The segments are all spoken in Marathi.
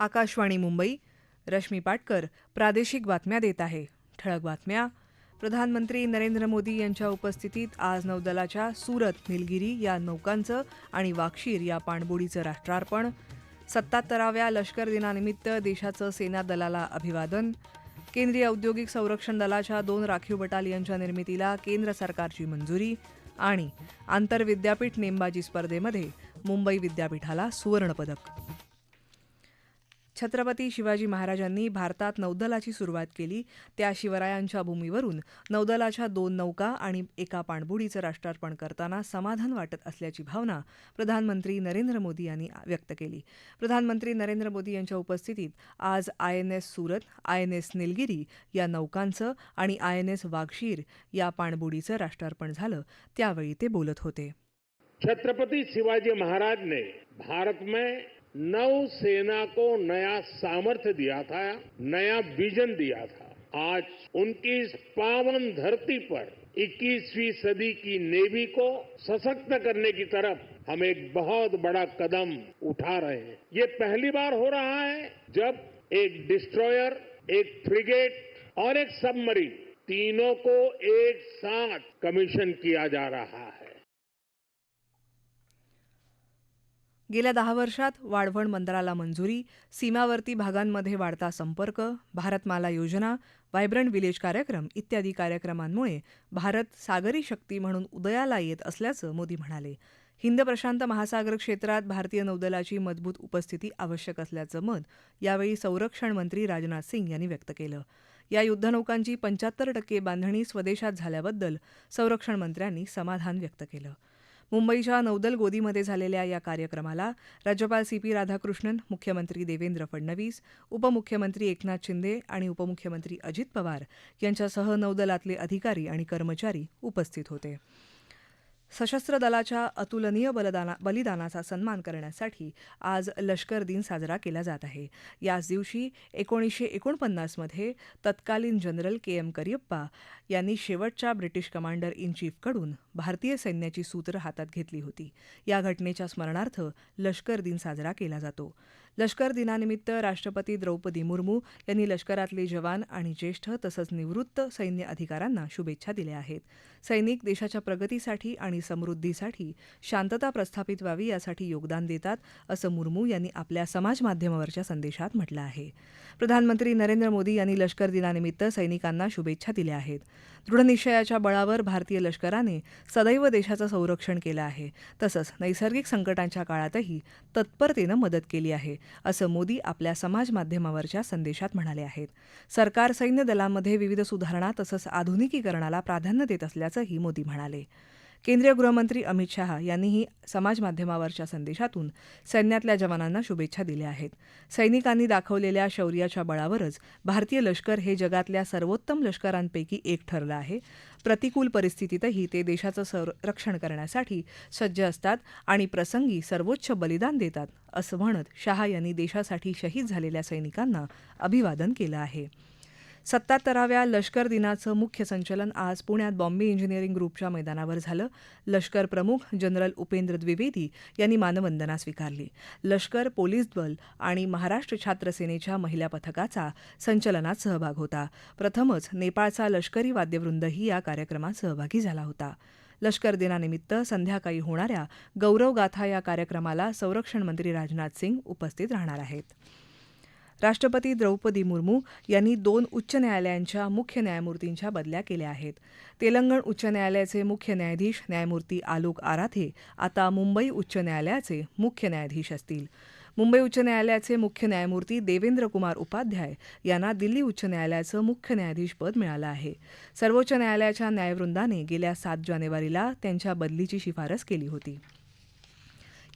आकाशवाणी मुंबई रश्मी पाटकर प्रादेशिक बातम्या देत आहे. ठळक बातम्या. प्रधानमंत्री नरेंद्र मोदी यांच्या उपस्थितीत आज नौदलाच्या सुरत निलगिरी या नौकांचं आणि वाक्षीर या पाणबुडीचं राष्ट्रार्पण. सत्तात्तराव्या लष्कर दिनानिमित्त देशाचं सेना दलाला अभिवादन. केंद्रीय औद्योगिक संरक्षण दलाच्या दोन राखीव बटालियनच्या निर्मितीला केंद्र सरकारची मंजुरी आणि आंतरविद्यापीठ नेमबाजी स्पर्धेमध्ये मुंबई विद्यापीठाला सुवर्णपदक. छत्रपती शिवाजी महाराजांनी भारतात नौदलाची सुरुवात केली. त्या शिवरायांच्या भूमीवरून नौदलाच्या दोन नौका आणि एका पाणबुडीचं राष्ट्रार्पण करताना समाधान वाटत असल्याची भावना प्रधानमंत्री नरेंद्र मोदी यांनी व्यक्त केली. प्रधानमंत्री नरेंद्र मोदी यांच्या उपस्थितीत आज I N S Surat I N S Nilgiri या नौकांचं आणि आय एन एस वाघशीर या पाणबुडीचं राष्ट्रार्पण झालं. त्यावेळी ते बोलत होते. छत्रपती शिवाजी महाराज ने भारत में नौ सेना को नया सामर्थ्य दिया था, नया विजन दिया था। आज उनकी इस पावन धरती पर 21वीं सदी की नेवी को सशक्त करने की तरफ़ हम एक बहुत बड़ा कदम उठा रहे हैं। ये पहली बार हो रहा है जब एक डिस्ट्रॉयर, एक फ्रिगेट और एक सबमरीन तीनों को एक साथ कमीशन किया जा रहा है गेल्या दहा वर्षात वाढवण बंदराला मंजुरी सीमावर्ती भागांमध्ये वाढता संपर्क भारतमाला योजना व्हायब्रंट विलेज कार्यक्रम इत्यादी कार्यक्रमांमुळे भारत सागरी शक्ती म्हणून उदयाला येत असल्याचं मोदी म्हणाले. हिंद प्रशांत महासागर क्षेत्रात भारतीय नौदलाची मजबूत उपस्थिती आवश्यक असल्याचं मत यावेळी संरक्षण मंत्री राजनाथ सिंग यांनी व्यक्त केलं. या युद्धनौकांची पंच्याहत्तर टक्के बांधणी स्वदेशात झाल्याबद्दल संरक्षण मंत्र्यांनी समाधान व्यक्त केलं. मुंबईच्या नौदल गोदीमध्ये झालेल्या या कार्यक्रमाला राज्यपाल सी पी राधाकृष्णन मुख्यमंत्री देवेंद्र फडणवीस उपमुख्यमंत्री एकनाथ शिंदे आणि उपमुख्यमंत्री अजित पवार यांच्यासह नौदलातले अधिकारी आणि कर्मचारी उपस्थित होते. सशस्त्र दलाच्या अतुलनीय बलिदाना बलिदानाचा सन्मान करण्यासाठी आज लष्कर दिन साजरा केला जात आहे. याच दिवशी एकोणीसशे एकोणपन्नासमध्ये तत्कालीन जनरल के एम करियप्पा यांनी शेवटच्या ब्रिटिश कमांडर इन चीफकडून भारतीय सैन्याची सूत्र हातात घेतली होती. या घटनेच्या स्मरणार्थ लष्कर दिन साजरा केला जातो. लष्कर दिनानिमित्त राष्ट्रपती द्रौपदी मुर्मू यांनी लष्करातले जवान आणि ज्येष्ठ तसंच निवृत्त सैन्य अधिकाऱ्यांना शुभेच्छा दिल्या आहेत. सैनिक देशाच्या प्रगतीसाठी आणि समृद्धीसाठी शांतता प्रस्थापित व्हावी यासाठी योगदान देतात असं मुर्मू यांनी आपल्या समाजमाध्यमावरच्या संदेशात म्हटलं आहे. प्रधानमंत्री नरेंद्र मोदी यांनी लष्कर दिनानिमित्त सैनिकांना शुभेच्छा दिल्या आहेत. दृढनिश्चयाच्या बळावर भारतीय लष्कराने सदैव देशाचं संरक्षण केलं आहे. तसंच नैसर्गिक संकटांच्या काळातही तत्परतेनं मदत केली आहे असं मोदी आपल्या समाज माध्यमावरच्या संदेशात म्हणाले आहेत. सरकार सैन्य दलांमध्ये विविध सुधारणा तसंच आधुनिकीकरणाला प्राधान्य देत असल्याचंही मोदी म्हणाले. केंद्रीय गृहमंत्री अमित शहा यांनीही समाजमाध्यमावरच्या संदेशातून सैन्यातल्या जवानांना शुभेच्छा दिल्या आहेत. सैनिकांनी दाखवलेल्या शौर्याच्या बळावरच भारतीय लष्कर हे जगातल्या सर्वोत्तम लष्करांपैकी एक ठरलं आहे. प्रतिकूल परिस्थितीतही ते देशाचं संरक्षण करण्यासाठी सज्ज असतात आणि प्रसंगी सर्वोच्च बलिदान देतात असं म्हणत शहा यांनी देशासाठी शहीद झालेल्या सैनिकांना अभिवादन केलं आहे. सत्तात्तराव्या लष्कर दिनाचं मुख्य संचलन आज पुण्यात बॉम्बे इंजिनिअरिंग ग्रुपच्या मैदानावर झालं. लष्कर प्रमुख जनरल उपेंद्र द्विवेदी यांनी मानवंदना स्वीकारली. लष्कर पोलीस दल आणि महाराष्ट्र छात्र सेनेच्या महिला पथकाचा संचलनात सहभाग होता. प्रथमच नेपाळचा लष्करी वाद्यवृंदही या कार्यक्रमात सहभागी झाला होता. लष्कर दिनानिमित्त संध्याकाळी होणाऱ्या गौरवगाथा या कार्यक्रमाला संरक्षण मंत्री राजनाथ सिंग उपस्थित राहणार आहेत. राष्ट्रपती द्रौपदी मुर्मू यांनी दोन उच्च न्यायालयांच्या मुख्य न्यायमूर्तींच्या बदल्या केल्या आहेत. तेलंगण उच्च न्यायालयाचे मुख्य न्यायाधीश न्यायमूर्ती आलोक आराधे आता मुंबई उच्च न्यायालयाचे मुख्य न्यायाधीश असतील. मुंबई उच्च न्यायालयाचे मुख्य न्यायमूर्ती देवेंद्र कुमार उपाध्याय यांना दिल्ली उच्च न्यायालयाचं मुख्य न्यायाधीशपद मिळालं आहे. सर्वोच्च न्यायालयाच्या न्यायवृंदाने गेल्या सात जानेवारीला त्यांच्या बदलीची शिफारस केली होती.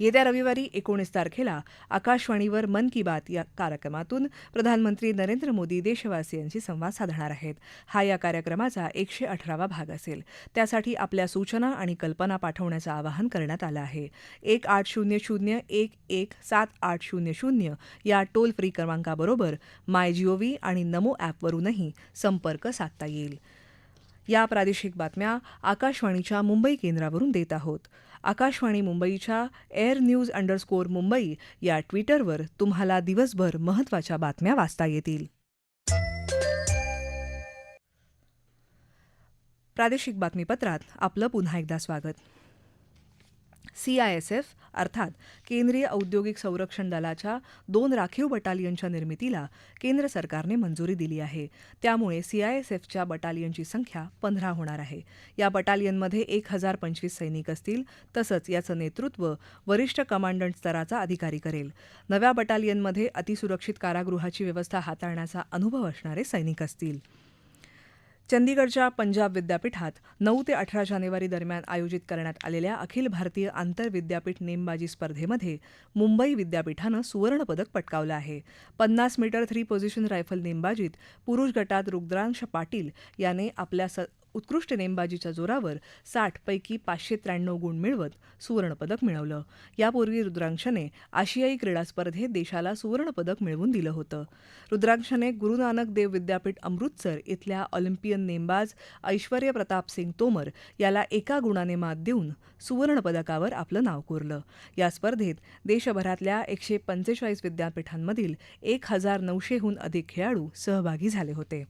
येत्या रविवारी एकोणीस तारखेला आकाशवाणीवर मन की बात या कार्यक्रमातून प्रधानमंत्री नरेंद्र मोदी देशवासियांशी संवाद साधणार आहेत. हा या कार्यक्रमाचा एकशे अठरावा भाग असेल. त्यासाठी आपल्या सूचना आणि कल्पना पाठवण्याचं आवाहन करण्यात आलं आहे. एक आठ शून्य शून्य एक एक सात आठ शून्य शून्य या टोल फ्री क्रमांकाबरोबर माय जीओव्ही आणि नमो ॲपवरूनही संपर्क साधता येईल. या प्रादेशिक बातम्या आकाशवाणीच्या मुंबई केंद्रावरून देत आहोत. आकाशवाणी मुंबईच्या एअर न्यूज अंडरस्कोअर मुंबई या ट्विटरवर तुम्हाला दिवसभर महत्त्वाच्या बातम्या वाचता येतील. प्रादेशिक बातमीपत्रात आपलं पुन्हा एकदा स्वागत. सीआयएसएफ अर्थात केंद्रीय औद्योगिक संरक्षण दलाच्या दोन राखीव बटालियनच्या निर्मितीला केंद्र सरकारने मंजुरी दिली आहे. त्यामुळे सीआयएसएफच्या बटालियनची संख्या पंधरा होणार आहे. या बटालियनमध्ये एक हजार पंचवीस सैनिक असतील तसंच याचं नेतृत्व वरिष्ठ कमांडंट स्तराचा अधिकारी करेल. नव्या बटालियनमध्ये अतिसुरक्षित कारागृहाची व्यवस्था हाताळण्याचा अनुभव असणारे सैनिक असतील. चंदीगडच्या पंजाब विद्यापीठात नऊ ते अठरा जानेवारी दरम्यान आयोजित करण्यात आलेल्या अखिल भारतीय आंतरविद्यापीठ नेमबाजी स्पर्धेमध्ये मुंबई विद्यापीठानं सुवर्णपदक पटकावलं आहे. पन्नास मीटर थ्री पोझिशन रायफल नेमबाजीत पुरुष गटात रुद्रांश पाटील याने आपल्या स उत्कृष्ट नेमबाजीच्या जोरावर साठ पैकी पाचशे त्र्याण्णव गुण मिळवत सुवर्णपदक मिळवलं. यापूर्वी रुद्रांशने आशियाई क्रीडा स्पर्धेत देशाला सुवर्णपदक मिळवून दिलं होतं. रुद्रांशने गुरु नानक देव विद्यापीठ अमृतसर इथल्या ऑलिम्पियन नेमबाज ऐश्वर्य प्रताप सिंग तोमर याला एका गुणाने मात देऊन सुवर्णपदकावर आपलं नाव कोरलं. या स्पर्धेत देशभरातल्या एकशे पंचेचाळीस विद्यापीठांमधील एक हजार नऊशेहून अधिक खेळाडू सहभागी झाले होते.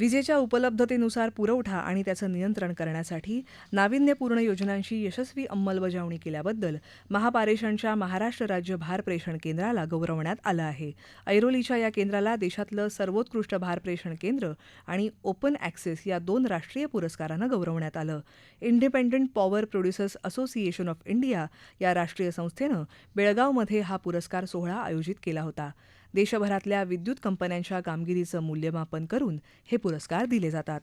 विजेच्या उपलब्धतेनुसार पुरवठा आणि त्याचं नियंत्रण करण्यासाठी नाविन्यपूर्ण योजनांची यशस्वी अंमलबजावणी केल्याबद्दल महापारेषणच्या महाराष्ट्र राज्य भार प्रेषण केंद्राला गौरवण्यात आलं आहे. ऐरोलीच्या या केंद्राला देशातलं सर्वोत्कृष्ट भार प्रेषण केंद्र आणि ओपन ॲक्सेस या दोन राष्ट्रीय पुरस्कारानं गौरवण्यात आलं. Independent power producers association of India या राष्ट्रीय संस्थेनं बेळगावमध्ये हा पुरस्कार सोहळा आयोजित केला होता. देशभरातल्या विद्युत कंपन्यांच्या कामगिरीचं मूल्यमापन करून हे पुरस्कार दिले जातात.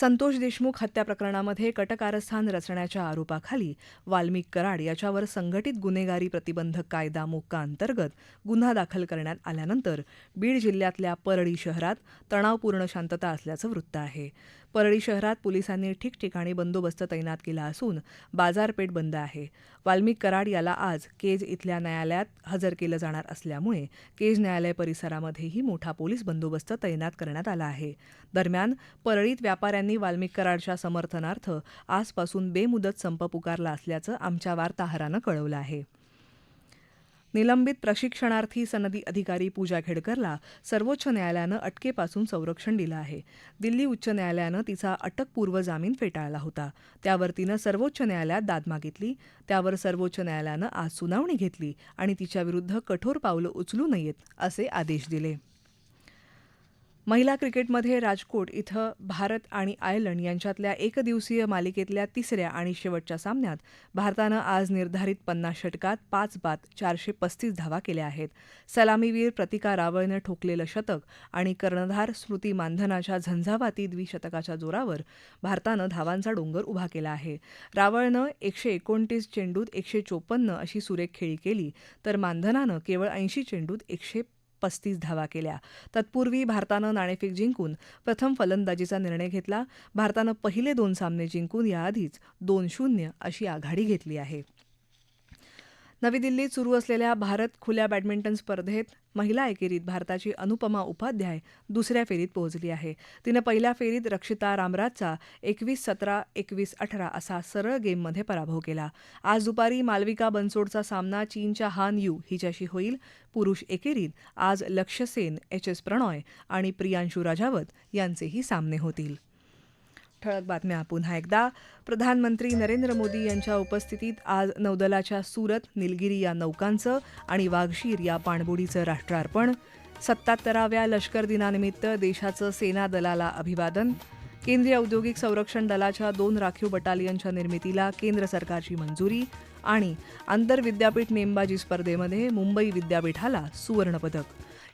संतोष देशमुख हत्या प्रकरणामध्ये कटकारस्थान रचण्याच्या आरोपाखाली वाल्मिक कराड याच्यावर संघटित गुन्हेगारी प्रतिबंधक कायदा मोक्का अंतर्गत गुन्हा दाखल करण्यात आल्यानंतर बीड जिल्ह्यातल्या परळी शहरात तणावपूर्ण शांतता असल्याचं वृत्त आहे. परळी शहरात पोलिसांनी ठिकठिकाणी बंदोबस्त तैनात केला असून बाजारपेठ बंद आहे. वाल्मिक कराड याला आज केज इथल्या न्यायालयात हजर केलं जाणार असल्यामुळे केज न्यायालय परिसरामध्येही मोठा पोलीस बंदोबस्त तैनात करण्यात आला आहे. दरम्यान परळीत व्यापाऱ्यांनी वाल्मिक कराडच्या समर्थनार्थ आजपासून बेमुदत संप पुकारला असल्याचं आमच्या वार्ताहरानं कळवलं आहे. निलंबित प्रशिक्षणार्थी सनदी अधिकारी पूजा खेडकरला सर्वोच्च न्यायालयानं अटकेपासून संरक्षण दिलं आहे. दिल्ली उच्च न्यायालयानं तिचा अटकपूर्व जामीन फेटाळला होता. त्यावर तिनं सर्वोच्च न्यायालयात दाद मागितली. त्यावर सर्वोच्च न्यायालयानं आज सुनावणी घेतली आणि तिच्याविरुद्ध कठोर पावलं उचलू नयेत असे आदेश दिले. महिला क्रिकेटमध्ये राजकोट इथं भारत आणि आयर्लंड यांच्यातल्या एकदिवसीय मालिकेतल्या तिसऱ्या आणि शेवटच्या सामन्यात भारतानं आज निर्धारित पन्नास षटकात पाच बाद चारशे पस्तीस धावा केल्या आहेत. सलामीवीर प्रतिका रावळनं ठोकलेलं शतक आणि कर्णधार स्मृती मानधनाच्या झंझावाती द्विशतकाच्या जोरावर भारतानं धावांचा डोंगर उभा केला आहे. रावळनं एकशे एकोणतीस चेंडूत एकशे चोपन्न अशी सुरेख खेळी केली तर मानधनानं केवळ ऐंशी चेंडूत एकशे पस्तीस धावा केल्या. तत्पूर्वी भारतानं नाणेफेक जिंकून प्रथम फलंदाजीचा निर्णय घेतला. भारतानं पहिले दोन सामने जिंकून याआधीच दोन शून्य अशी आघाडी घेतली आहे. नवी दिल्लीत सुरू असलेल्या भारत खुल्या बॅडमिंटन स्पर्धेत महिला एकेरीत भारताची अनुपमा उपाध्याय दुसऱ्या फेरीत पोहोचली आहे. तिनं पहिल्या फेरीत रक्षिता रामराजचा एकवीस सतरा एकवीस अठरा असा सरळ गेममध्ये पराभव केला. आज दुपारी मालविका बनसोडचा सामना चीनच्या हान यू हिच्याशी होईल. पुरुष एकेरीत आज लक्ष्य सेन एच एस प्रणॉय आणि प्रियांशू राजावत यांचेही सामने होतील. ठळक बातम्या पुन्हा एकदा. प्रधानमंत्री नरेंद्र मोदी यांच्या उपस्थितीत आज नौदलाच्या सुरत निलगिरी या नौकांचं आणि वाघशीर या पाणबुडीचं राष्ट्रार्पण. सत्तात्तराव्या लष्कर दिनानिमित्त देशाचं सेना दलाला अभिवादन. केंद्रीय औद्योगिक संरक्षण दलाच्या दोन राखीव बटालियनच्या निर्मितीला केंद्र सरकारची मंजुरी आणि आंतरविद्यापीठ नेमबाजी स्पर्धेमध्ये मुंबई विद्यापीठाला सुवर्णपदक.